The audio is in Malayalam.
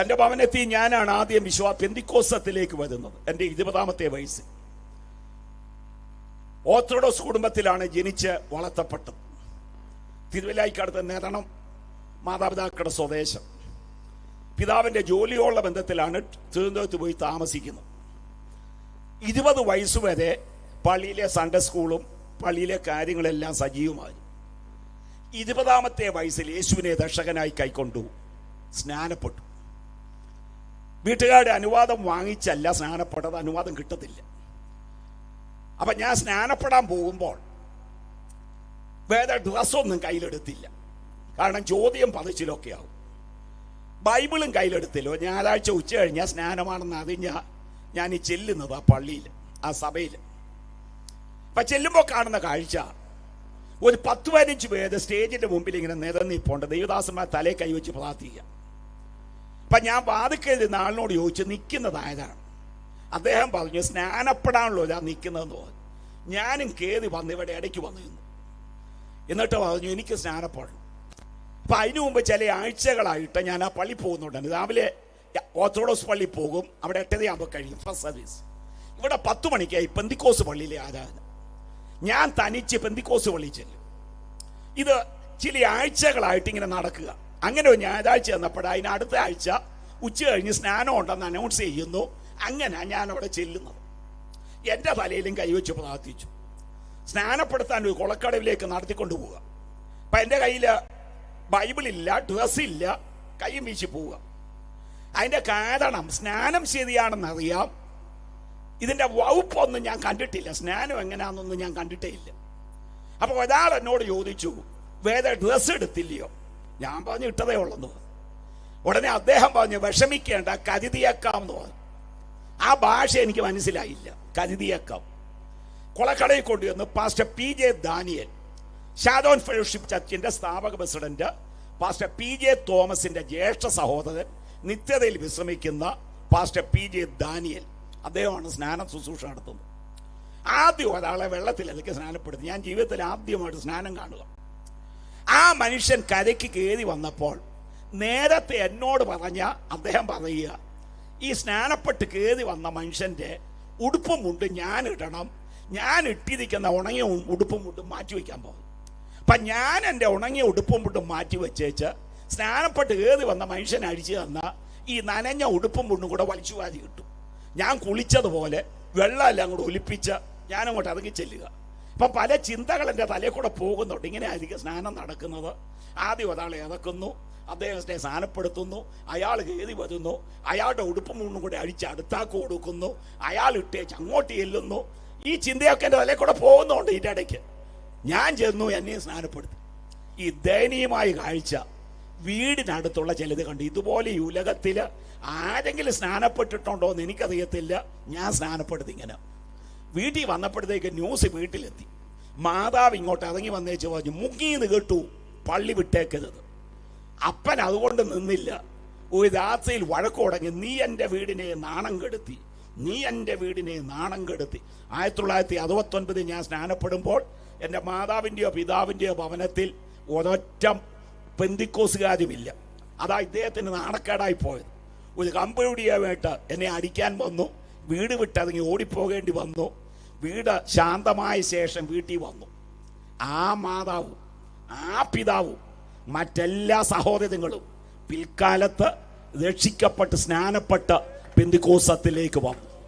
എന്റെ ഭവനത്തിൽ ഞാനാണ് ആദ്യം വിശ്വാ പെന്തിക്കോസത്തിലേക്ക് വരുന്നത്. എന്റെ ഇരുപതാമത്തെ വയസ്സ്. ഓർത്തഡോക്സ് കുടുംബത്തിലാണ് ജനിച്ച് വളർത്തപ്പെട്ടത്. തിരുവല്ലായിക്കടുത്ത് നേരണം മാതാപിതാക്കളുടെ സ്വദേശം. പിതാവിന്റെ ജോലിയോടുള്ള ബന്ധത്തിലാണ് തിരുവനന്തപുരത്ത് പോയി താമസിക്കുന്നത്. ഇരുപത് വയസ്സുവരെ പള്ളിയിലെ സൺഡേ സ്കൂളും പള്ളിയിലെ കാര്യങ്ങളെല്ലാം സജീവമായി ഇരുപതാമത്തെ വയസ്സിൽ യേശുവിനെ ദർശകനായി കൈക്കൊണ്ടു. സ്നാനപ്പെട്ടു. വീട്ടുകാരുടെ അനുവാദം വാങ്ങിച്ചല്ല സ്നാനപ്പെട്ടത് അനുവാദം കിട്ടത്തില്ല. അപ്പം ഞാൻ സ്നാനപ്പെടാൻ പോകുമ്പോൾ വേറെ ഡ്രസ്സൊന്നും കയ്യിലെടുത്തില്ല. കാരണം ചോദ്യം പതിച്ചിലൊക്കെ ആവും. ബൈബിളും കയ്യിലെടുത്തില്ലോ. ഞായറാഴ്ച ഉച്ച കഴിഞ്ഞാൽ സ്നാനമാണെന്ന് അറിഞ്ഞ ഞാൻ ഈ ചെല്ലുന്നത് ആ പള്ളിയിൽ ആ സഭയിൽ അപ്പം ചെല്ലുമ്പോൾ കാണുന്ന കാഴ്ച ഒരു പത്ത് പതിനഞ്ച് പേര് സ്റ്റേജിന്റെ മുമ്പിൽ ഇങ്ങനെ നിരന്നിപ്പോണ്ട്. ദൈവദാസന്മാർ തലേ കൈവച്ച് പ്രാർത്ഥിക്കുക അപ്പൊ ഞാൻ വാതിക്കരുന്ന ആളിനോട് ചോദിച്ചു നിൽക്കുന്നത് ആയതാണ് അദ്ദേഹം പറഞ്ഞു സ്നാനപ്പെടാനുള്ള ഞാൻ നിൽക്കുന്നതെന്ന് പറഞ്ഞു. ഞാനും കയറി വന്ന് ഇവിടെ ഇടയ്ക്ക് വന്നു നിന്നു. എന്നിട്ട് പറഞ്ഞു എനിക്ക് സ്നാനപ്പെടണം. അപ്പൊ അതിനു മുമ്പ് ചില ആഴ്ചകളായിട്ട് ഞാൻ ആ പള്ളി പോകുന്നുണ്ട്. രാവിലെ ഓർത്തഡോക്സ് പള്ളി പോകും അവിടെ എട്ടരയാകുമ്പോൾ കഴിയും ഫസ്റ്റ് സർവീസ് ഇവിടെ പത്ത് മണിക്കായി പെന്തിക്കോസ് പള്ളിയിലെ ആരാധന. ഞാൻ തനിച്ച് പെന്തിക്കോസ് പള്ളി ചെല്ലും. ഇത് ചില ആഴ്ചകളായിട്ട് ഇങ്ങനെ നടക്കുക. അങ്ങനെ ഒരു ഞായറാഴ്ച വന്നപ്പോൾ അതിന് അടുത്ത ആഴ്ച ഉച്ച കഴിഞ്ഞ് സ്നാനം ഉണ്ടെന്ന് അനൗൺസ് ചെയ്യുന്നു. അങ്ങനെ ഞാൻ അവിടെ ചെല്ലുന്നത്. എന്റെ തലയിലും കൈവച്ച് പ്രാർത്ഥിച്ചു. സ്നാനപ്പെടുത്താൻ ഒരു കുളക്കടവിലേക്ക് നടത്തിക്കൊണ്ട് പോവുക. അപ്പം എന്റെ കയ്യിൽ ബൈബിളില്ല ഡ്രസ്സില്ല കൈയും വീശി പോവുക. അതിന്റെ കാരണം സ്നാനം ശരിയാണെന്നറിയാം ഇതിന്റെ വകുപ്പൊന്നും ഞാൻ കണ്ടിട്ടില്ല. സ്നാനം എങ്ങനെയാണെന്നൊന്നും ഞാൻ കണ്ടിട്ടേ ഇല്ല. അപ്പോൾ ഒരാൾ എന്നോട് ചോദിച്ചു വേറെ ഡ്രസ്സ് എടുത്തില്ലയോ? ഞാൻ പറഞ്ഞു ഇട്ടതേ ഉള്ളെന്ന്. ഉടനെ അദ്ദേഹം പറഞ്ഞു വിഷമിക്കേണ്ട കരുതിയേക്കാം എന്ന് പറഞ്ഞു. ആ ഭാഷ എനിക്ക് മനസ്സിലായില്ല. കരുതിയേക്കാം കുളക്കടയിൽ കൊണ്ടുവന്ന് pastor P J Daniel Sharon fellowship ചർച്ചിന്റെ സ്ഥാപക പ്രസിഡന്റ് പാസ്റ്റർ പി ജെ തോമസിന്റെ ജ്യേഷ്ഠ സഹോദരൻ നിത്യതയിൽ വിശ്രമിക്കുന്ന പാസ്റ്റർ പി ജെ ദാനിയൽ. അദ്ദേഹമാണ് സ്നാനം ശുശ്രൂഷ നടത്തുന്നത്. ആദ്യം ഒരാളെ വെള്ളത്തിൽ അതൊക്കെ സ്നാനപ്പെടുത്തി. ഞാൻ ജീവിതത്തിൽ ആദ്യമായിട്ട് സ്നാനം കാണുക. ആ മനുഷ്യൻ കരയ്ക്ക് കയറി വന്നപ്പോൾ നേരത്തെ എന്നോട് പറഞ്ഞ അദ്ദേഹം പറയുക ഈ സ്നാനപ്പെട്ട് കയറി വന്ന മനുഷ്യന്റെ ഉടുപ്പും മുണ്ട് ഞാൻ ഇടണം. ഞാൻ ഇട്ടിരിക്കുന്ന ഉണങ്ങിയ ഉടുപ്പും മുണ്ടും മാറ്റി വയ്ക്കാൻ പോകും. അപ്പം ഞാൻ എന്റെ ഉണങ്ങിയ ഉടുപ്പും മുണ്ടും മാറ്റി വെച്ചേച്ച് സ്നാനപ്പെട്ട് കയറി വന്ന മനുഷ്യൻ അഴിച്ചു തന്ന ഈ നനഞ്ഞ ഉടുപ്പും മുണ്ടും കൂടെ വലിച്ചു വാരി കിട്ടും ഞാൻ കുളിച്ചതുപോലെ വെള്ളമെല്ലാം കൂടെ ഒലിപ്പിച്ച് ഞാനങ്ങോട്ട് ഇറങ്ങി ചെല്ലുക. അപ്പൊ പല ചിന്തകൾ എന്റെ തലയിൽ കൂടെ പോകുന്നുണ്ട്. ഇങ്ങനെ ആയിരിക്കും സ്നാനം നടക്കുന്നത്. ആദ്യം ഒരാളെ ഇറക്കുന്നു അദ്ദേഹത്തെ സ്നാനപ്പെടുത്തുന്നു. അയാൾ കയറി വരുന്നു. അയാളുടെ ഉടുപ്പ് മൂന്നും കൂടെ അഴിച്ച് അടുത്താക്ക് കൊടുക്കുന്നു. അയാൾ ഇട്ടേച്ച് അങ്ങോട്ട് ചെല്ലുന്നു. ഈ ചിന്തയൊക്കെ എന്റെ തലയിൽ കൂടെ പോകുന്നുണ്ട് ഇതിന്റെ ഇടയ്ക്ക്. ഞാൻ ചെന്നു എന്നെയും സ്നാനപ്പെടുത്തി. ഈ ദയനീയമായ കാഴ്ച വീടിനടുത്തുള്ള ചിലത് കണ്ടു ഇതുപോലെ ഈ ഉലകത്തിൽ ആരെങ്കിലും സ്നാനപ്പെട്ടിട്ടുണ്ടോ എന്ന് എനിക്കറിയത്തില്ല. ഞാൻ സ്നാനപ്പെടുത്തി ഇങ്ങനെ വീട്ടിൽ വന്നപ്പോഴത്തേക്ക് ന്യൂസ് വീട്ടിലെത്തി. മാതാവ് ഇങ്ങോട്ട് ഇറങ്ങി വന്നേച്ച് പറഞ്ഞു മുങ്ങിന്ന് കേട്ടു പള്ളി വിട്ടേക്കരുത്. അപ്പൻ അതുകൊണ്ട് നിന്നില്ല. ഒരു രാത്രിയിൽ വഴക്കുടങ്ങി നീ എന്റെ വീടിനെ നാണം കെടുത്തി നീ എന്റെ വീടിനെ നാണം കെടുത്തി. ആയിരത്തി തൊള്ളായിരത്തി അറുപത്തൊൻപതിൽ ഞാൻ സ്നാനപ്പെടുമ്പോൾ എന്റെ മാതാവിന്റെയോ പിതാവിന്റെയോ ഭവനത്തിൽ ഒരൊറ്റ പെന്തിക്കോസുകാരുമില്ല. അതാ ഇദ്ദേഹത്തിന് നാണക്കേടായി പോയത്. ഒരു കമ്പിയുടിയായിട്ട് എന്നെ അടിക്കാൻ വന്നു. വീട് വിട്ടിറങ്ങി ഓടിപ്പോകേണ്ടി വന്നു. വീട് ശാന്തമായ ശേഷം വീട്ടിൽ വന്നു. ആ മാതാവും ആ പിതാവും മറ്റെല്ലാ സഹോദരങ്ങളും പിൽക്കാലത്ത് രക്ഷിക്കപ്പെട്ട് സ്നാനപ്പെട്ട് പെന്തിക്കോസത്തിലേക്ക് വന്നു.